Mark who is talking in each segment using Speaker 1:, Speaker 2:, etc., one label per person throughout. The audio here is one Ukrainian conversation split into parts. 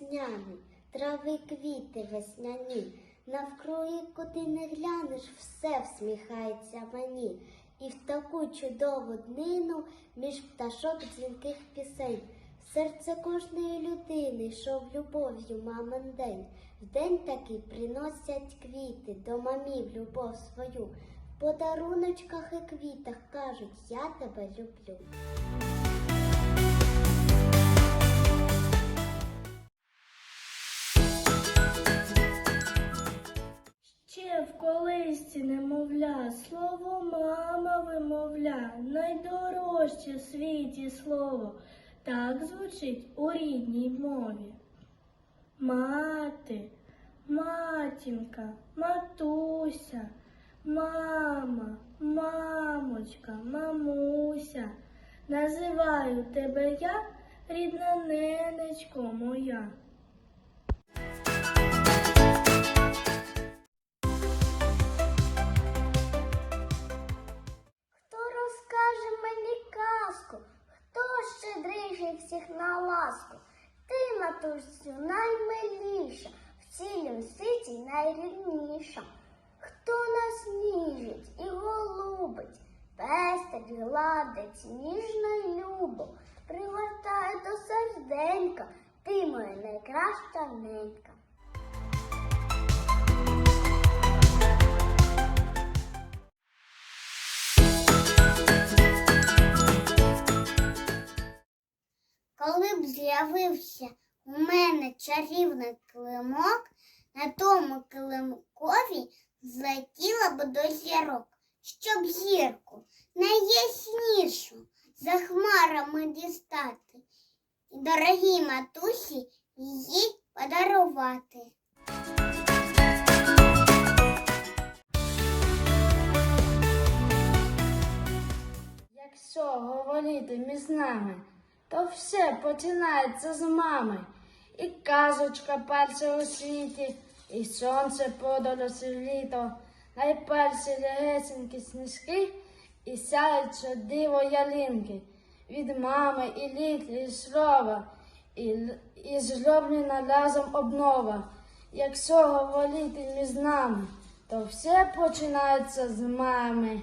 Speaker 1: Весняний, трави квіти весняні. Навкруги, куди не глянеш, все всміхається мені. І в таку чудову днину між пташок дзвінких пісень. Серце кожної людини йшов любов'ю мамин день. В день такий приносять квіти до мамів любов свою. В подаруночках і квітах кажуть, я тебе люблю.
Speaker 2: В колисці немовля, слово мама вимовля, найдорожче в світі слово, так звучить у рідній мові. Мати, матінка, матуся, мама, мамочка, мамуся, називаю тебе я, рідна ненечко моя.
Speaker 1: Ласку? Ти, матусю, наймиліша, в цілім світі найрідніша. Хто нас ніжить і голубить, пестить, гладить, ніжно й любо, пригортає до серденька, ти моя найкраща ненька. Коли б з'явився у мене чарівний килимок, на тому килимкові злетіла б до зірок, щоб зірку найяснішу за хмарами дістати, і дорогій матусі її подарувати.
Speaker 2: Якщо говорити між нами, то все починається з мами. І казочка перша у світі, і сонце подалося в літо, найперші легесенькі сніжки, і сяюче диво ялинки. Від мами і літлі слова, і, і зроблена разом обнова. Якщо говорити між нами, то все починається з мами.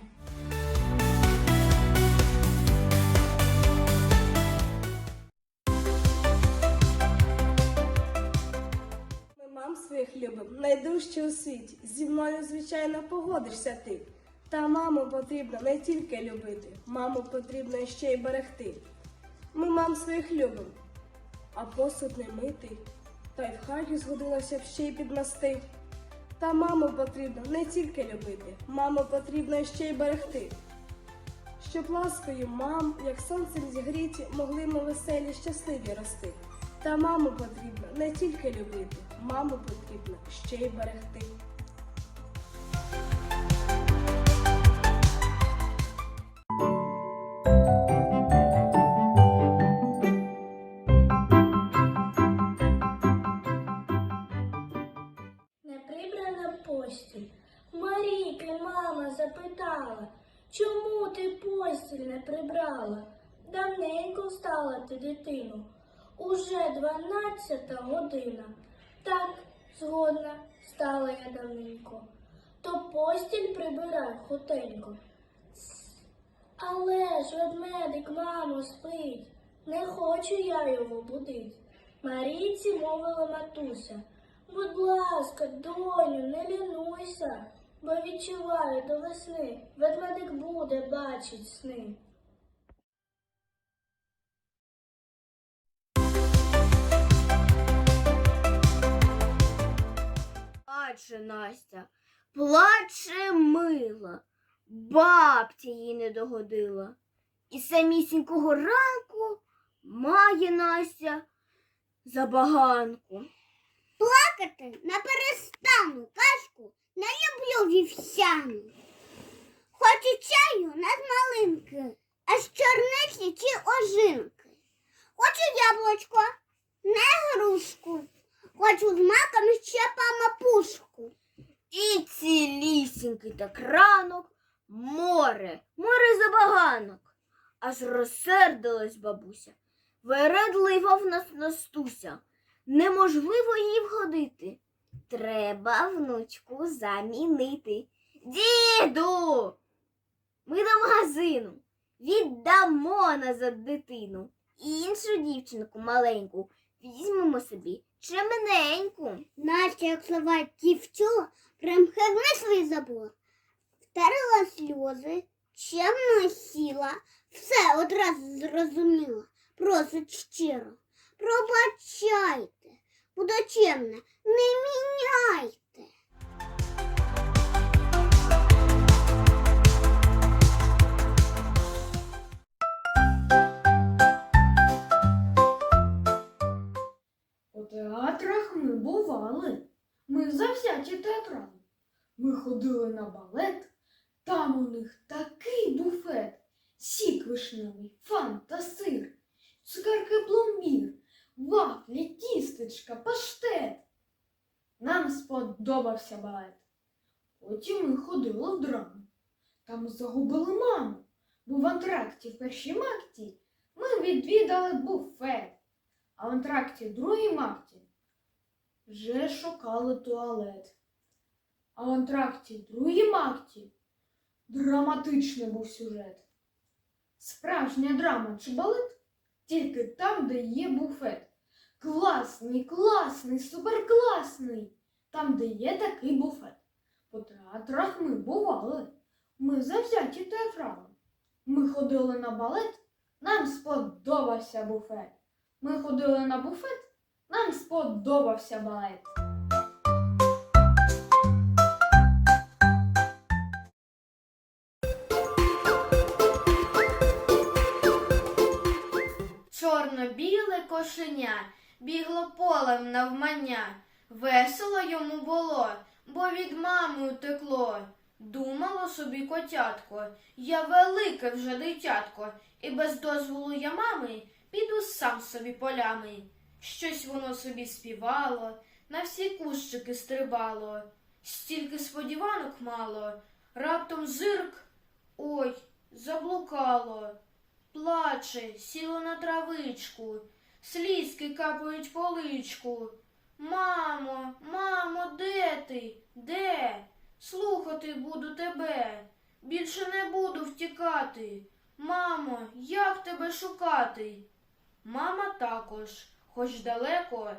Speaker 3: Любим, найдужче у світі. Зі мною, звичайно, погодишся ти. Та маму потрібно не тільки любити, маму потрібно ще й берегти. Ми мам своїх любим, а посуд не митий, та й в хаті згодилося б ще й підмести. Та маму потрібно не тільки любити, маму потрібно ще й берегти. Щоб ласкою мам, як сонцем зігріті, могли ми веселі, щасливі рости. Та маму потрібно не тільки любити, маму потрібно ще й берегти.
Speaker 2: Не прибрана постіль. Марійки мама запитала, чому ти постіль не прибрала? Давненько встала ти, дитину. Уже дванадцята година. Так, згодна, стала я давненько. То постіль прибирай хутенько. Але ж ведмедик, мамо, спить. Не хочу я його будить. Марійці мовила матуся. Будь ласка, доню, не лінуйся, бо відчуваю до весни, ведмедик буде бачить сни.
Speaker 4: Плаче Настя, плаче мила, бабця їй не догодила. І самісінького ранку має Настя забаганку.
Speaker 1: Плакати не перестану, кашку не люблю вівсяну. Хочу чаю над малинки, а з чорниці чи ожинки. Хочу яблучко, не грушку. Хочу з маком ще памапушку.
Speaker 4: І цілісінький так ранок море, море забаганок. Аж розсердилась бабуся. Вередлива в нас Настуся. Неможливо її вгодити. Треба внучку замінити. Діду! Ми до магазину віддамо назад дитину. І іншу дівчинку маленьку візьмемо собі чемененьку.
Speaker 1: Настя, як слова дівчула, примхивне свій забор. Втерла сльози, чемно сіла, все одразу зрозуміла. Просить щиро. Пробачайте, буду чемна, не міняйте.
Speaker 5: Театрах ми бували. Ми завзяті театрали. Ми ходили на балет, там у них такий буфет, сік вишневий, фанта, сир, цукерки пломбір, вафлі, тістечка, паштет. Нам сподобався балет. Потім ми ходили в драму. Там загубили маму, бо в антракті в першій акті ми відвідали буфет. А в антракті другій акті вже шукали туалет. А в антракті другій акті драматичний був сюжет. Справжня драма чи балет тільки там, де є буфет. Класний, класний, суперкласний. Там, де є такий буфет. По театрах ми бували. Ми завзяті театрали. Ми ходили на балет, нам сподобався буфет. Ми ходили на буфет, нам сподобався балет.
Speaker 6: Чорно-біле кошеня бігло полем навмання. Весело йому було, бо від мами утекло. Думало собі котятко, я велике вже дитятко, і без дозволу я мами піду сам собі полями. Щось воно собі співало, на всі кущики стрибало, стільки сподіванок мало, раптом зирк, ой, заблукало. Плаче, сіло на травичку, слізки капають по личку. Мамо, мамо, де ти? Де? Слухати буду тебе. Більше не буду втікати. Мамо, як тебе шукати? Мама також, хоч далеко,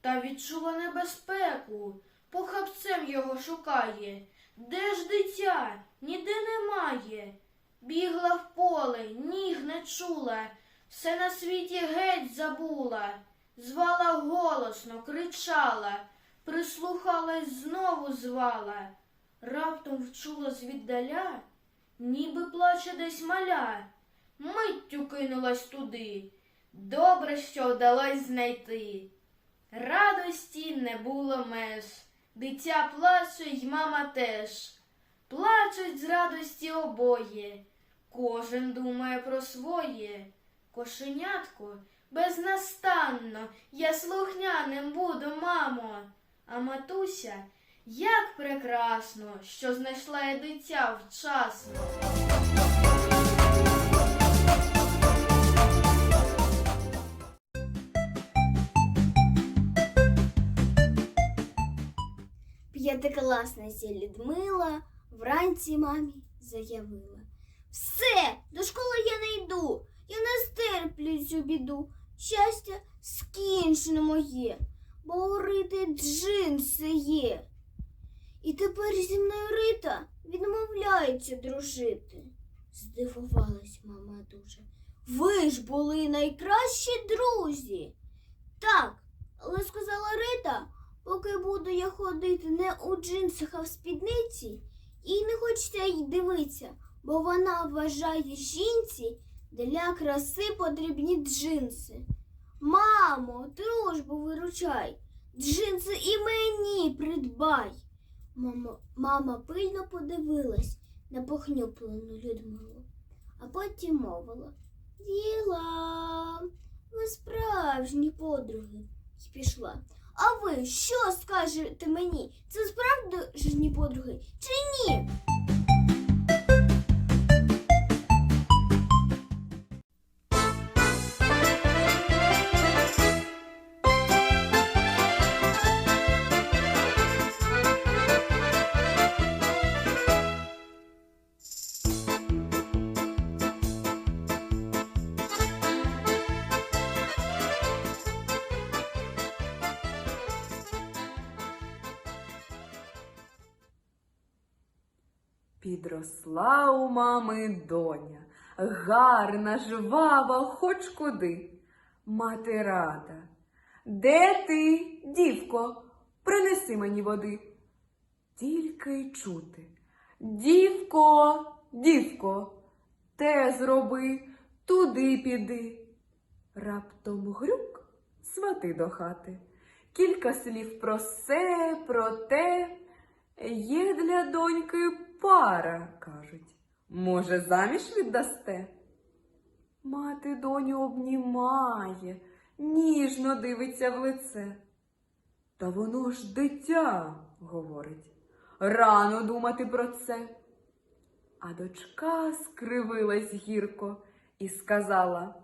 Speaker 6: та відчула небезпеку. Похапцем його шукає. Де ж дитя? Ніде немає. Бігла в поле, ніг не чула, все на світі геть забула, звала голосно, кричала, прислухалась знову звала, раптом вчула звіддаля, ніби плаче десь маля, миттю кинулась туди. Добре, що вдалось знайти. Радості не було меж, дитя плаче й мама теж. Плачуть з радості обоє, кожен думає про своє. Кошенятко безнастанно, я слухняним буду, мамо. А матуся, як прекрасно, що знайшла я дитя вчасно.
Speaker 4: П'ятикласниця Людмила вранці мамі заявила. Все, до школи я не йду, я не стерплю цю біду. Щастя скінчено моє, бо у Рити джинси є. І тепер зі мною Рита відмовляється дружити. Здивувалась мама дуже. Ви ж були найкращі друзі. Так, але сказала Рита, поки буду я ходити не у джинсах, а в спідниці, їй не хочеться й дивитися, бо вона вважає жінці для краси потрібні джинси. Мамо, дружбу виручай, джинси і мені придбай. Мама, мама пильно подивилась на похнюплену Людмилу, а потім мовила Діла, ви справжні подруги. І пішла. А ви що скажете мені? Це справді справжні подруги чи ні?
Speaker 7: Підросла у мами доня, гарна, жвава, хоч куди. Мати рада. Де ти, дівко, принеси мені води. Тільки й чути. Дівко, дівко, те зроби, туди піди. Раптом грюк свати до хати. Кілька слів про се, про те. Є для доньки пара, кажуть. Може, заміж віддасте? Мати доню обнімає, ніжно дивиться в лице. Та воно ж дитя, говорить. Рано думати про це. А дочка скривилась гірко і сказала: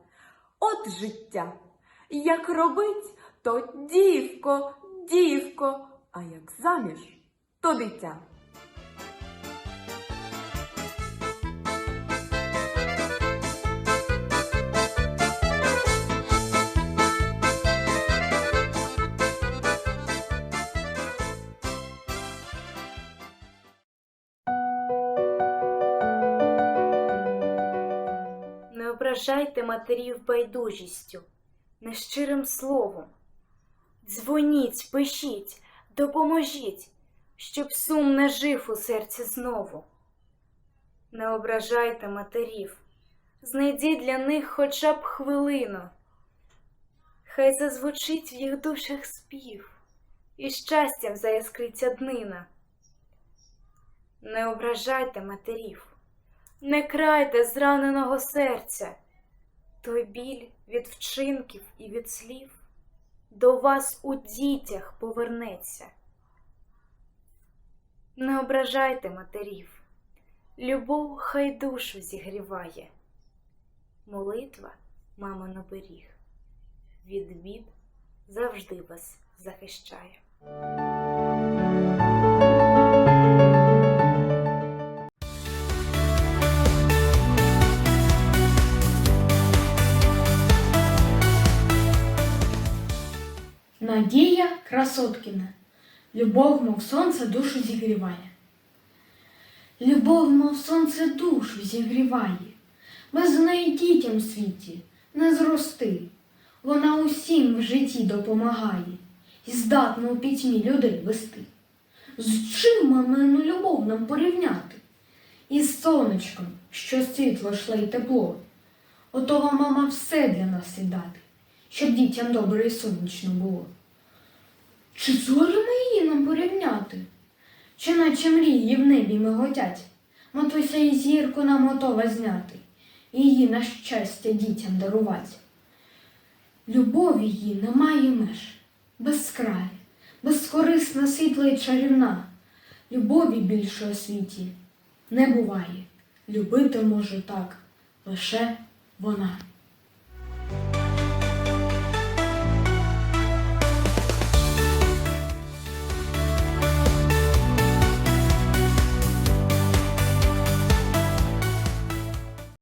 Speaker 7: От життя, як робить, то дівко, дівко, а як заміж, то дитя.
Speaker 8: Не матерів байдужістю, нещирим словом. Дзвоніть, пишіть, допоможіть, щоб сум не жив у серці знову. Не ображайте матерів, знайдіть для них хоча б хвилину. Хай зазвучить в їх душах спів, і щастям заяскриться днина. Не ображайте матерів. Не крайте зраненого серця, той біль від вчинків і від слів до вас у дітях повернеться. Не ображайте матерів, любов хай душу зігріває, молитва, мамин оберіг, від бід завжди вас захищає.
Speaker 5: Надія Красоткіна. Любов, мов сонце, душу зігріває. Любов, мов сонце, душу зігріває. Без неї дітям в світі не зрости. Вона усім в житті допомагає і здатна у пітьмі людей вести. З чим мамину любов нам порівняти? Із сонечком, що світло шле й тепло. Отова мама все для нас і дати, щоб дітям добре і сонячно було. Чи зорями її нам порівняти? Чи наче мрії в небі миготять? Матуся і зірку нам готова зняти, її на щастя дітям дарувати. Любов її немає меж, безкрая, безкорисна, світла і чарівна. Любові більше у світі не буває. Любити може так лише вона.